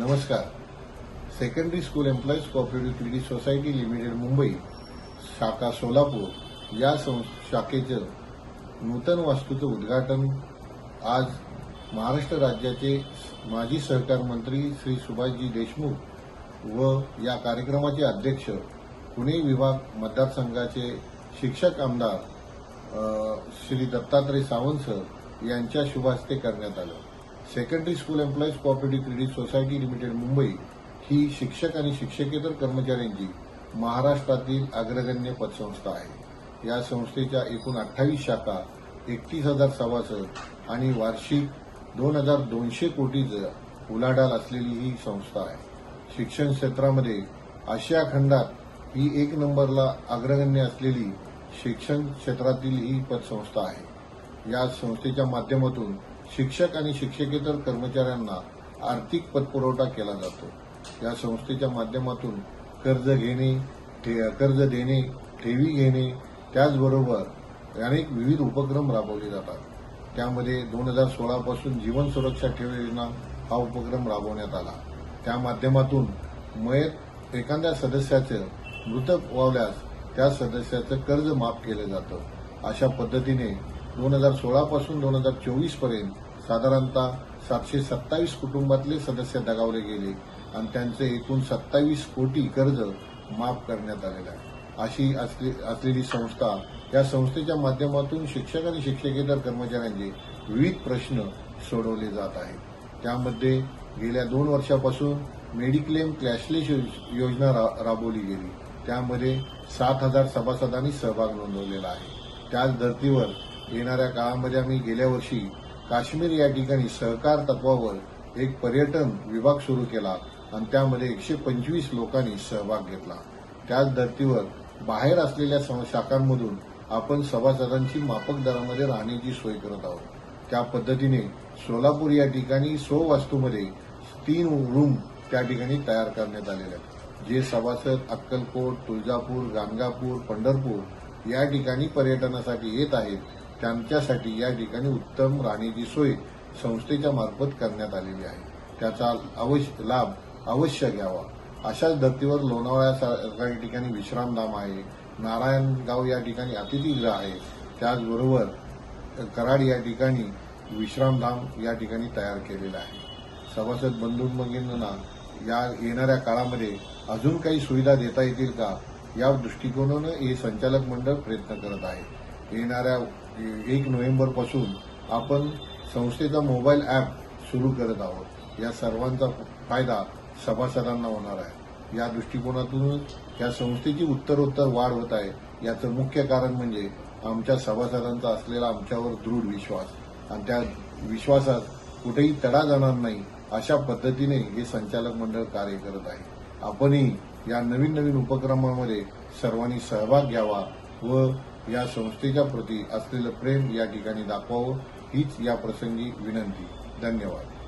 नमस्कार. Secondary school employees cooperative credit society limited Mumbai शाखा सोलापूर या सं- शाखेचं नूतन वास्तूचं उद्घाटन आज महाराष्ट्र राज्याचे माजी सहकार मंत्री श्री सुभाषजी देशमुख व या कार्यक्रमाचे अध्यक्ष पुणे विभाग मतदारसंघाचे शिक्षक आमदार श्री दत्तात्रय सावंत सर यांच्या शुभास्ते करण्यात आलं. Secondary school employees cooperative credit society limited Mumbai ही शिक्षक आणि शिक्षकेतर कर्मचाऱ्यांची महाराष्ट्रातील अग्रगण्य पतसंस्था आहे. या संस्थेच्या एकूण अठ्ठावीस शाखा एकतीस हजार सभासद आणि वार्षिक दोन हजार दोनशे कोटीचं उलाढाल असलेली ही संस्था आहे. शिक्षण क्षेत्रामध्ये आशिया खंडात ही एक नंबरला अग्रगण्य असलेली शिक्षण क्षेत्रातील ही पतसंस्था आहे. या संस्थेच्या माध्यमातून शिक्षक आणि शिक्षकेतर कर्मचाऱ्यांना आर्थिक पतपुरवठा केला जातो. या संस्थेच्या माध्यमातून कर्ज घेणे ठे- कर्ज देणे ठेवी घेणे त्याचबरोबर अनेक विविध उपक्रम राबवले जातात. त्यामध्ये दोन हजार सोळापासून जीवन सुरक्षा ठेव योजना हा उपक्रम राबवण्यात आला. त्या माध्यमातून मयत एखाद्या सदस्याचं मृत व्हावल्यास त्या सदस्याचं कर्ज माफ केलं जातं. अशा पद्धतीने दोन हजार सोळापासून दोन हजार चोवीसपर्यंत साधारणतः सातशे सत्तावीस कुटुंबातले सदस्य दगावले गेले आणि त्यांचे एकूण सत्तावीस कोटी कर्ज माफ करण्यात आलेलं आहे. अशी असले- असलेली संस्था या संस्थेच्या माध्यमातून शिक्षक आणि शिक्षकेतर कर्मचाऱ्यांचे विविध प्रश्न सोडवले जात आहेत. त्यामध्ये गेल्या दोन वर्षापासून मेडिक्लेम कॅशलेस योज- योजना रा- राबवली गेली. त्यामध्ये सात हजार सभासदांनी सहभाग नोंदवलेला आहे. त्याच धर्तीवर येणाऱ्या काळामध्ये आम्ही गेल्या वर्षी काश्मीर या ठिकाणी सहकार तत्वावर एक पर्यटन विभाग सुरू केला आणि त्यामध्ये एकशे पंचवीस लोकांनी सहभाग घेतला. त्याच धर्तीवर बाहेर असलेल्या सं- शाखांमधून आपण सभासदांची माफक दरामध्ये राहण्याची सोय करत आहोत. त्या पद्धतीने सोलापूर या ठिकाणी सो वास्तूमध्ये तीन रूम त्या ठिकाणी तयार करण्यात आलेले आहेत. जे सभासद अक्कलकोट तुळजापूर गाणगापूर पंढरपूर या ठिकाणी पर्यटनासाठी येत आहेत. त्यांच्यासाठी या ठिकाणी उत्तम राहण्याची सोय संस्थेच्या मार्फत करण्यात आलेली आहे. त्याचा अवश्य लाभ अवश्य घ्यावा. अशाच धर्तीवर लोणावळ्यासारख्या ठिकाणी विश्रामधाम आहे. नारायणगाव या ठिकाणी अतिथीगृह आहे. त्याचबरोबर कराड या ठिकाणी विश्रामधाम या ठिकाणी तयार केलेला आहे. सभासद बंधू भगिनींना या येणाऱ्या काळामध्ये अजून काही सुविधा देता येतील का? या दृष्टिकोनानं हे संचालक मंडळ प्रयत्न करत आहे. येणाऱ्या एक नोव्हेंबरपासून आपण संस्थेचा मोबाईल ॲप सुरू करत आहोत. या सर्वांचा फायदा सभासदांना होणार आहे. या दृष्टिकोनातूनच या संस्थेची उत्तरोत्तर वाढ होत आहे. याचं मुख्य कारण म्हणजे आमच्या सभासदांचा असलेला आमच्यावर दृढ विश्वास. आणि त्या विश्वासात कुठेही तडा जाणार नाही अशा पद्धतीने हे संचालक मंडळ कार्य करत आहे. आपणही या नवीन नवीन उपक्रमामध्ये सर्वांनी सहभाग घ्यावा व या संस्थेच्या प्रती असलेलं प्रेम या ठिकाणी दाखवावं हीच या प्रसंगी विनंती. धन्यवाद.